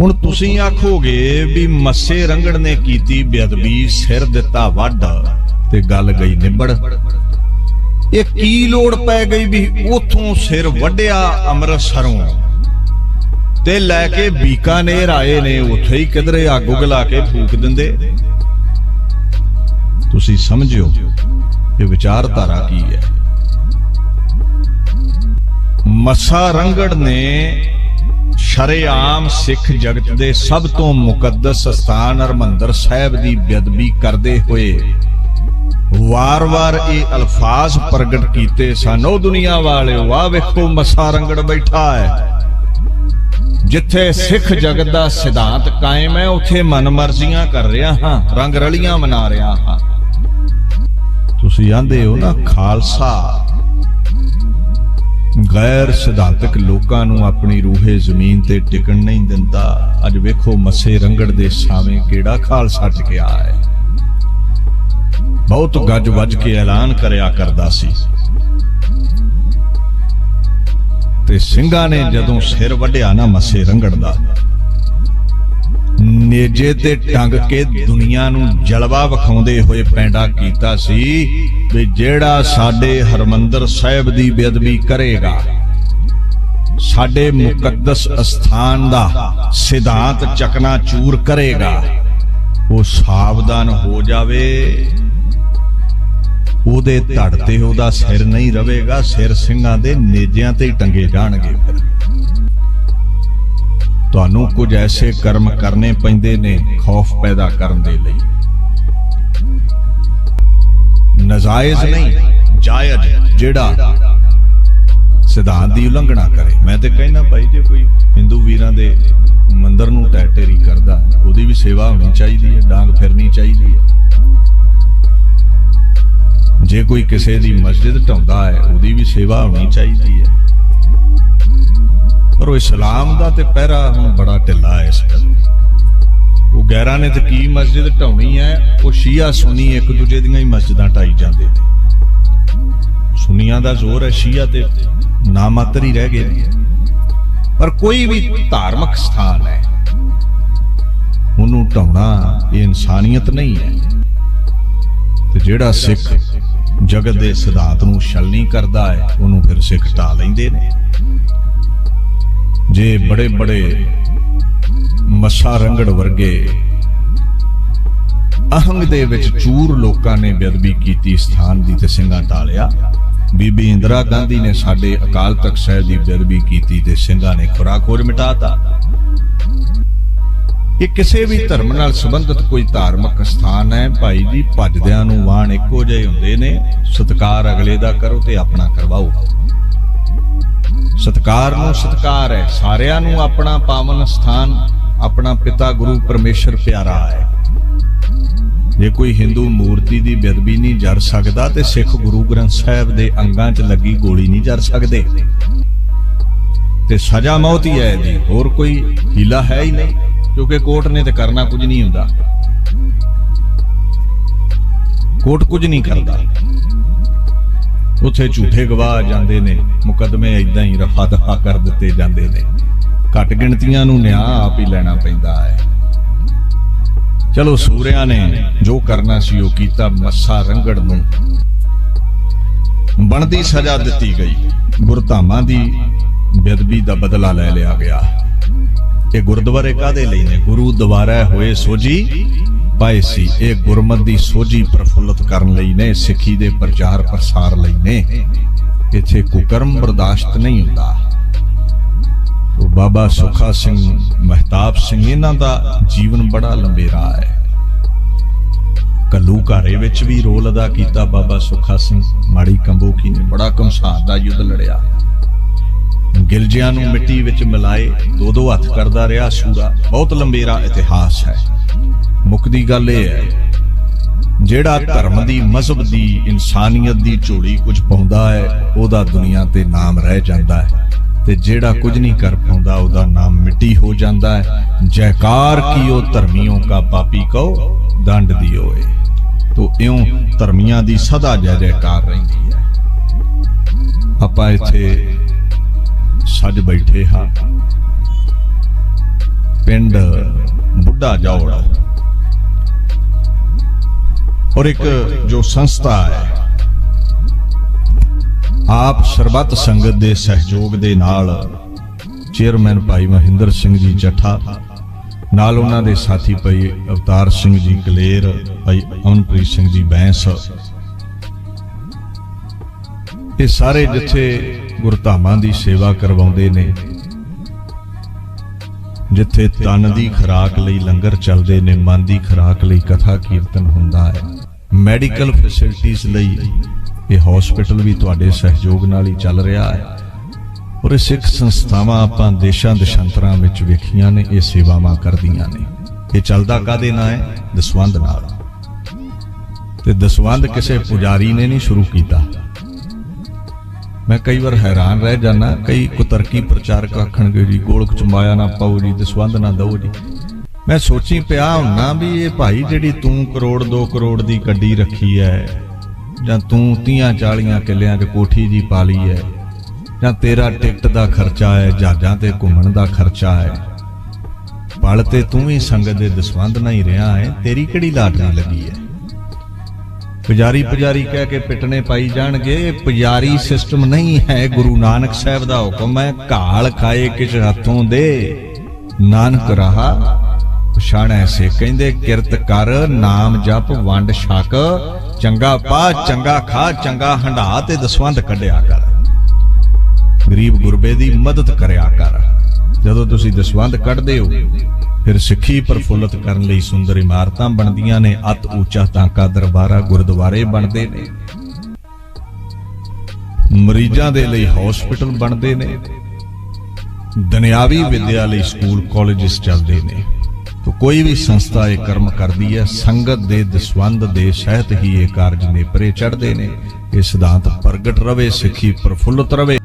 ਹੁਣ ਤੁਸੀਂ ਆਖੋਗੇ ਵੀ ਮੱਸੇ ਰੰਗੜ ਨੇ ਕੀਤੀ ਬੇਅਦਬੀ, ਸਿਰ ਦਿੱਤਾ ਵੱਢ ਤੇ ਗੱਲ ਗਈ ਨਿਬੜ। ਇਹ ਕੀ ਲੋੜ ਪੈ ਗਈ ਵੀ ਉਥੋਂ ਸਿਰ ਵੱਢਿਆ ਅੰਮ੍ਰਿਤਸਰੋਂ? ਤੇ ਲੈ ਕੇ ਬੀਕਾਨੇਰ ਆਏ ਨੇ, ਉੱਥੇ ਹੀ ਕਿਧਰੇ ਅੱਗ ਉਗਲਾ ਕੇ ਫੂਕ ਦਿੰਦੇ। ਤੁਸੀਂ ਸਮਝਿਓ ਇਹ ਵਿਚਾਰਧਾਰਾ ਕੀ ਹੈ? ਮੱਸਾ ਰੰਗੜ ਨੇ ਸ਼ਰੇਆਮ ਸਿੱਖ ਜਗਤ ਦੇ ਸਭ ਤੋਂ ਮੁਕੱਦਸ ਸਥਾਨ ਹਰਮੰਦਰ ਸਾਹਿਬ ਦੀ ਬੇਅਦਬੀ ਕਰਦੇ ਹੋਏ ਵਾਰ-ਵਾਰ ਇਹ ਅਲਫਾਜ਼ ਪ੍ਰਗਟ ਕੀਤੇ ਸਨ, ਉਹ ਦੁਨੀਆ ਵਾਲਿਓ ਵਾਹ ਵੇਖੋ ਮਸਾ ਰੰਗੜ ਬੈਠਾ ਹੈ। ਜਿੱਥੇ ਸਿੱਖ ਜਗਤ ਦਾ ਸਿਧਾਂਤ ਕਾਇਮ ਹੈ, ਉੱਥੇ ਮਨਮਰਜ਼ੀਆਂ ਕਰ ਰਿਹਾ ਹਾਂ, ਰੰਗ ਰਲੀਆਂ ਮਨਾ ਰਿਹਾ ਹਾਂ। ਤੁਸੀਂ ਆਂਦੇ ਹੋ ਨਾ, ਖਾਲਸਾ। ਗੈਰ ਸਿਧਾਂਤਕ ਲੋਕਾਂ ਨੂੰ ਆਪਣੀ ਰੂਹੇ ਜ਼ਮੀਨ ਤੇ ਟਿਕਣ ਨਹੀਂ ਦਿੰਦਾ। ਅੱਜ ਵੇਖੋ ਮੱਸੇ ਰੰਗੜ ਦੇ ਸਾਵੇਂ ਕਿਹੜਾ ਖਾਲਸਾ ਟਿਕਿਆ ਹੈ। ਬਹੁਤ ਗੱਜ ਵੱਜ ਕੇ ਐਲਾਨ ਕਰਿਆ ਕਰਦਾ ਸੀ। ਤੇ ਸਿੰਘਾਂ ਨੇ ਜਦੋਂ ਸਿਰ ਵੱਢਿਆ ਨਾ ਮੱਸੇ ਰੰਗੜ ਦਾ ਨੇਜੇ ਤੇ ਟੰਗ ਕੇ ਦੁਨੀਆ ਨੂੰ ਜਲਵਾ ਵਿਖਾਉਂਦੇ ਹੋਏ ਪੈਂਡਾ ਕੀਤਾ ਸੀ ਵੀ ਜਿਹੜਾ ਸਾਡੇ ਹਰਮੰਦਰ ਸਾਹਿਬ ਦੀ ਬੇਅਦਬੀ ਕਰੇਗਾ, ਸਾਡੇ ਮੁਕੱਦਸ ਅਸਥਾਨ ਦਾ ਸਿਧਾਂਤ ਚਕਨਾ ਚੂਰ ਕਰੇਗਾ, ਉਹ ਸਾਵਧਾਨ ਹੋ ਜਾਵੇ। ਉਹਦੇ ਧੜ ਤੇ ਉਹਦਾ ਸਿਰ ਨਹੀਂ ਰਹੇਗਾ ਸਿਰ ਸਿੰਘਾਂ ਦੇ ਨੇਜਿਆਂ ਤੇ ਟੰਗੇ ਜਾਣਗੇ ਫਿਰ। ਤੁਹਾਨੂੰ ਕੁਝ ਐਸੇ ਕਰਮ ਕਰਨੇ ਪੈਂਦੇ ਨੇ ਖੌਫ ਪੈਦਾ ਕਰਨ ਦੇ ਲਈ। ਨਜਾਇਜ਼ ਨਹੀਂ ਜਾਇਜ਼ ਜਿਹੜਾ ਸਿਧਾਂਤ ਦੀ ਉਲੰਘਣਾ ਕਰੇ। ਮੈਂ ਤੇ ਕਹਿਣਾ ਭਾਈ ਜੇ ਕੋਈ ਹਿੰਦੂ ਵੀਰਾਂ ਦੇ ਮੰਦਰ ਨੂੰ ਟੈਟੇਰੀ ਕਰਦਾ ਉਹਦੀ ਵੀ ਸੇਵਾ ਹੋਣੀ ਚਾਹੀਦੀ ਹੈ ਡਾਂਗ ਫਿਰਨੀ ਚਾਹੀਦੀ ਹੈ। ਜੇ ਕੋਈ ਕਿਸੇ ਦੀ ਮਸਜਿਦ ਢਾਉਂਦਾ ਹੈ ਉਹਦੀ ਵੀ ਸੇਵਾ ਹੋਣੀ ਚਾਹੀਦੀ ਹੈ। ਪਰ ਉਹ ਇਸਲਾਮ ਦਾ ਤੇ ਪਹਿਰਾ ਹੁਣ ਬੜਾ ਢਿੱਲਾ ਹੈ ਇਸ ਗੱਲ ਉਹ ਗੈਰਾਂ ਨੇ ਤੇ ਕੀ ਮਸਜਿਦ ਢਾਉਣੀ ਹੈ, ਉਹ ਸ਼ੀਆ ਸੁਨੀ ਇੱਕ ਦੂਜੇ ਦੀਆਂ ਹੀ ਮਸਜਿਦਾਂ ਢਾਈ ਜਾਂਦੇ ਨੇ। ਸੁਨੀਆਂ ਦਾ ਜ਼ੋਰ ਹੈ, ਸ਼ੀਆ ਤੇ ਨਾਮਾਤਰ ਹੀ ਰਹਿ ਗਏ ਨੇ। ਪਰ ਕੋਈ ਵੀ ਧਾਰਮਿਕ ਸਥਾਨ ਹੈ, ਉਹਨੂੰ ਢਾਉਣਾ ਇਹ ਇਨਸਾਨੀਅਤ ਨਹੀਂ ਹੈ। ਤੇ ਜਿਹੜਾ ਸਿੱਖ ਜਗਤ ਦੇ ਸਿਧਾਂਤ ਨੂੰ ਛਲਣੀ ਕਰਦਾ ਹੈ, ਉਹਨੂੰ ਫਿਰ ਸਿੱਖ ਢਾ ਲੈਂਦੇ ਨੇ। ਜੇ ਬੜੇ ਬੜੇ ਮਸਾ ਰੰਗੜ ਵਰਗੇ ਅਹੰਗ ਦੇ ਵਿੱਚ ਚੂਰ ਲੋਕਾਂ ਨੇ ਬੇਅਦਬੀ ਕੀਤੀ ਸਥਾਨ ਦੀ ਤੇ ਸਿੰਘਾਂ ਢਾਲਿਆ ਬੀਬੀ ਇੰਦਰਾ ਗਾਂਧੀ ਨੇ ਸਾਡੇ ਅਕਾਲ ਤਖਤ ਸਾਹਿਬ ਦੀ ਬੇਅਦਬੀ ਕੀਤੀ ਤੇ ਸਿੰਘਾਂ ਨੇ ਖੁਰਾਖੋਰ ਮਿਟਾਤਾ। ਇਹ ਕਿਸੇ ਵੀ ਧਰਮ ਨਾਲ ਸੰਬੰਧਿਤ ਕੋਈ ਧਾਰਮਿਕ ਸਥਾਨ ਹੈ, ਭਾਈ ਜੀ, ਭੱਜਦਿਆਂ ਨੂੰ ਵਾਣ ਇੱਕੋ ਜਿਹੇ ਹੁੰਦੇ ਨੇ, ਸਤਕਾਰ ਅਗਲੇ ਦਾ ਕਰੋ ਤੇ ਆਪਣਾ ਕਰਵਾਓ। ਸਤਕਾਰ ਨੂੰ ਸਤਕਾਰ ਹੈ, ਸਾਰਿਆਂ ਨੂੰ ਆਪਣਾ ਪਾਵਨ ਸਥਾਨ, ਆਪਣਾ ਪਿਤਾ ਗੁਰੂ ਪਰਮੇਸ਼ਰ ਪਿਆਰਾ ਹੈ। ਜੇ ਕੋਈ ਹਿੰਦੂ ਮੂਰਤੀ ਦੀ ਬੇਅਦਬੀ ਨਹੀਂ ਜਰ ਸਕਦਾ ਤੇ ਸਿੱਖ ਗੁਰੂ ਗ੍ਰੰਥ ਸਾਹਿਬ ਦੇ ਅੰਗਾਂ 'ਚ ਲੱਗੀ ਗੋਲੀ ਨਹੀਂ ਜਰ ਸਕਦੇ। ਤੇ ਸਜ਼ਾ ਮੌਤ ਹੀ ਹੈ ਇਹਦੀ, ਹੋਰ ਕੋਈ ਹੀਲਾ ਹੈ ਹੀ ਨਹੀਂ, ਕਿਉਂਕਿ ਕੋਰਟ ਨੇ ਤੇ ਕਰਨਾ ਕੁਝ ਨਹੀਂ ਹੁੰਦਾ। ਕੋਰਟ ਕੁਝ ਨਹੀਂ ਕਰਦਾ। ਉੱਥੇ ਝੂਠੇ ਗਵਾਹ ਜਾਂਦੇ ਨੇ, ਮੁਕੱਦਮੇ ਇਦਾਂ ਹੀ ਰਫਾ ਦਫਾ ਕਰ ਦਿੱਤੇ ਜਾਂਦੇ ਨੇ। ਘੱਟ ਗਿਣਤੀਆਂ ਨੂੰ ਨਿਆਂ ਆਪ ਹੀ ਲੈਣਾ ਪੈਂਦਾ ਹੈ। ਚਲੋ ਸੂਰਿਆਂ ਨੇ ਜੋ ਕਰਨਾ ਸੀ ਉਹ ਕੀਤਾ ਮੱਸਾ ਰੰਗੜ ਨੂੰ। ਬਣਦੀ ਸਜ਼ਾ ਦਿੱਤੀ ਗਈ। ਗੁਰਧਾਮਾਂ ਦੀ ਬੇਅਦਬੀ ਦਾ ਬਦਲਾ ਲੈ ਲਿਆ ਗਿਆ। ਇਹ ਗੁਰਦੁਆਰੇ ਕਾਦੇ ਲਈ ਨੇ? ਗੁਰੂ ਦੁਆਰਾ ਹੋਏ ਸੋਜੀ ਪਾਏ ਸੀ। ਇਹ ਗੁਰਮਤ ਦੀ ਸੋਝੀ ਪ੍ਰਫੁੱਲਤ ਕਰਨ ਲਈ ਨੇ, ਸਿੱਖੀ ਦੇ ਪ੍ਰਚਾਰ ਪ੍ਰਸਾਰ ਲਈ ਨੇ। ਇੱਥੇ ਕੁਕਰਮ ਬਰਦਾਸ਼ਤ ਨਹੀਂ ਹੁੰਦਾ। ਉਹ ਬਾਬਾ ਸੁਖਾ ਸਿੰਘ ਮਹਿਤਾਬ ਸਿੰਘ, ਇਹਨਾਂ ਦਾ ਜੀਵਨ ਬੜਾ ਲੰਬੇਰਾ ਹੈ। ਕੱਲੂ ਘਾਰੇ ਵਿੱਚ ਵੀ ਰੋਲ ਅਦਾ ਕੀਤਾ ਬਾਬਾ ਸੁਖਾ ਸਿੰਘ। ਮਾੜੀ ਕੰਬੋਕੀ ਨੇ ਬੜਾ ਕਮਸਾਨ ਦਾ ਯੁੱਧ ਲੜਿਆ। ਗਿਲਜਿਆਂ ਨੂੰ ਮਿੱਟੀ ਵਿੱਚ ਮਿਲਾਏ ਦੋ ਦੋ ਹੱਥ ਕਰਦਾ ਰਿਹਾ। ਸੂਰਾ ਬਹੁਤ ਲੰਬੇਰਾ ਇਤਿਹਾਸ ਹੈ। ਮੁੱਕਦੀ ਗੱਲ ਇਹ ਹੈ, ਜਿਹੜਾ ਧਰਮ ਦੀ, ਮਜ਼ਹਬ ਦੀ, ਇਨਸਾਨੀਅਤ ਦੀ ਝੋਲੀ ਕੁਝ ਪਾਉਂਦਾ ਹੈ, ਉਹਦਾ ਦੁਨੀਆ ਤੇ ਨਾਮ ਰਹਿ ਜਾਂਦਾ ਹੈ। ਤੇ ਜਿਹੜਾ ਕੁਝ ਨਹੀਂ ਕਰ ਪਾਉਂਦਾ, ਉਹਦਾ ਨਾਮ ਮਿੱਟੀ ਹੋ ਜਾਂਦਾ ਹੈ। ਜੈਕਾਰ ਕੀਓ ਧਰਮੀਆਂ ਕਾ ਪਾਪੀ ਕੋ ਦੰਡ ਦਿਓਏ। ਤੋ ਇਉਂ ਧਰਮੀਆਂ ਦੀ ਸਦਾ ਜੈ ਜੈਕਾਰ ਰਹਿੰਦੀ ਹੈ। ਆਪਾਂ ਇੱਥੇ ਸੱਜ ਬੈਠੇ ਹਾਂ। ਪਿੰਡ ਬੁੱਢਾ ਜੌੜ। ਔਰ ਇੱਕ ਜੋ ਸੰਸਥਾ ਹੈ ਆਪ ਸਰਬੱਤ ਸੰਗਤ ਦੇ ਸਹਿਯੋਗ ਦੇ ਨਾਲ ਚੇਅਰਮੈਨ ਭਾਈ ਮਹਿੰਦਰ ਸਿੰਘ ਜੀ ਜੱਠਾ ਨਾਲ ਉਹਨਾਂ ਦੇ ਸਾਥੀ ਭਾਈ ਅਵਤਾਰ ਸਿੰਘ ਜੀ ਕਲੇਰ ਭਾਈ ਅਮਨਪ੍ਰੀਤ ਸਿੰਘ ਜੀ ਬੈਂਸ ਇਹ ਸਾਰੇ ਜਿੱਥੇ ਗੁਰਧਾਮਾਂ ਦੀ ਸੇਵਾ ਕਰਵਾਉਂਦੇ ਨੇ ਜਿੱਥੇ ਤਨ ਦੀ ਖੁਰਾਕ ਲਈ ਲੰਗਰ ਚੱਲਦੇ ਨੇ, ਮਨ ਦੀ ਖੁਰਾਕ ਲਈ ਕਥਾ ਕੀਰਤਨ ਹੁੰਦਾ ਹੈ। ਮੈਡੀਕਲ ਫੈਸਿਲਿਟੀਆਂ ਲਈ ਇਹ ਹਸਪੀਟਲ ਵੀ ਤੁਹਾਡੇ ਸਹਿਯੋਗ ਨਾਲ ਹੀ ਚੱਲ ਰਿਹਾ ਹੈ। ਔਰ ਇਹ ਸਿੱਖ ਸੰਸਥਾਵਾਂ ਆਪਾਂ ਦੇਸ਼ਾਂ ਦੇਸ਼ਾਂਤਰਾਂ ਵਿੱਚ ਵੇਖੀਆਂ ਨੇ, ਇਹ ਸੇਵਾਵਾਂ ਕਰਦੀਆਂ ਨੇ। ਇਹ ਚੱਲਦਾ ਕਾਦੇ ਨਾਲ ਹੈ? ਦਸਵੰਦ ਨਾਲ। ਤੇ ਦਸਵੰਦ ਕਿਸੇ ਪੁਜਾਰੀ ਨੇ ਨਹੀਂ ਸ਼ੁਰੂ ਕੀਤਾ। ਮੈਂ ਕਈ ਵਾਰ ਹੈਰਾਨ ਰਹਿ ਜਾਣਾ ਕਈ ਕੁਤਰਕੀ ਪ੍ਰਚਾਰਕ ਆਖਣਗੇ ਜੀ, ਗੋਲਕ ਚ ਨਾ ਪਾਓ ਜੀ ਦਸਵੰਦ ਨਾ ਦਿਓ ਜੀ। ਮੈਂ ਸੋਚੀ ਪਿਆ ਹੁੰਨਾ ਵੀ ਇਹ ਭਾਈ ਜਿਹੜੀ ਤੂੰ ਕਰੋੜ 2 ਕਰੋੜ ਦੀ ਗੱਡੀ ਰੱਖੀ ਹੈ ਜਾਂ ਤੂੰ 30 40 ਕਿੱਲਿਆਂ 'ਚ ਕੋਠੀ ਜੀ ਪਾ ਲਈ ਹੈ ਜਾਂ ਤੇਰਾ ਟਿਕਟ ਦਾ ਖਰਚਾ ਹੈ ਜਹਾਜ਼ਾਂ ਤੇ ਘੁੰਮਣ ਦਾ ਖਰਚਾ ਹੈ ਪਲ ਤੇ ਤੂੰ ਵੀ ਸੰਗਤ ਦੇ ਦਸਵੰਦ ਨਾਲ ਹੀ ਰਿਹਾ ਹੈ ਤੇਰੀ ਕਿਹੜੀ ਲਾਟਰੀ ਲੱਗੀ ਹੈ ਪੁਜਾਰੀ ਪੁਜਾਰੀ ਕਹਿ ਕੇ ਪਿੱਟਣੇ ਪਾਈ ਜਾਣਗੇ। ਪੁਜਾਰੀ ਸਿਸਟਮ ਨਹੀਂ ਹੈ ਗੁਰੂ ਨਾਨਕ ਸਾਹਿਬ ਦਾ ਹੁਕਮ ਹੈ, ਘਾਲ ਖਾਏ ਕਿਸ ਹੱਥੋਂ ਦੇ। ਨਾਨਕ ਰਹਾ, ਪਛਾਣੈ ਸੇ ਕਹਿੰਦੇ, ਕਿਰਤ ਕਰ, ਨਾਮ ਜਪ, ਵੰਡ ਛਕ। ਚੰਗਾ ਪਾ, ਚੰਗਾ ਖਾ, ਚੰਗਾ ਹੰਢਾ ਤੇ ਦਸਵੰਦ ਕੱਢਿਆ ਕਰ। ਗਰੀਬ ਗੁਰਬੇ ਦੀ ਮਦਦ ਕਰਿਆ ਕਰ। ਜਦੋਂ ਤੁਸੀਂ ਦਸਵੰਦ ਕੱਢਦੇ ਹੋ ਫਿਰ ਸਿੱਖੀ ਪ੍ਰਫੁੱਲਤ ਕਰਨ ਲਈ ਸੁੰਦਰ ਇਮਾਰਤਾਂ ਬਣਦੀਆਂ ਨੇ, ਅਤ ਉੱਚਾ ਤਾਂਕਾ ਦਰਬਾਰਾ ਗੁਰਦੁਆਰੇ ਬਣਦੇ ਨੇ। ਮਰੀਜ਼ਾਂ ਦੇ ਲਈ ਹਸਪੀਟਲ ਬਣਦੇ ਨੇ। ਦੁਨਿਆਵੀ ਵਿਦਿਆ ਲਈ ਸਕੂਲ ਕਾਲਜਸ ਚੱਲਦੇ ਨੇ। ਤੋ ਕੋਈ ਵੀ ਸੰਸਥਾ ਇਹ ਕਰਮ ਕਰਦੀ ਹੈ, ਸੰਗਤ ਦੇ ਦਸਵੰਦ ਦੇ ਸਹਿਤ ਹੀ ਇਹ ਕਾਰਜ ਨੇਪਰੇ ਚੜ੍ਹਦੇ ਨੇ। ਇਹ ਸਿਧਾਂਤ ਪ੍ਰਗਟ ਰਵੇ, ਸਿੱਖੀ ਪ੍ਰਫੁੱਲਤ ਰਵੇ।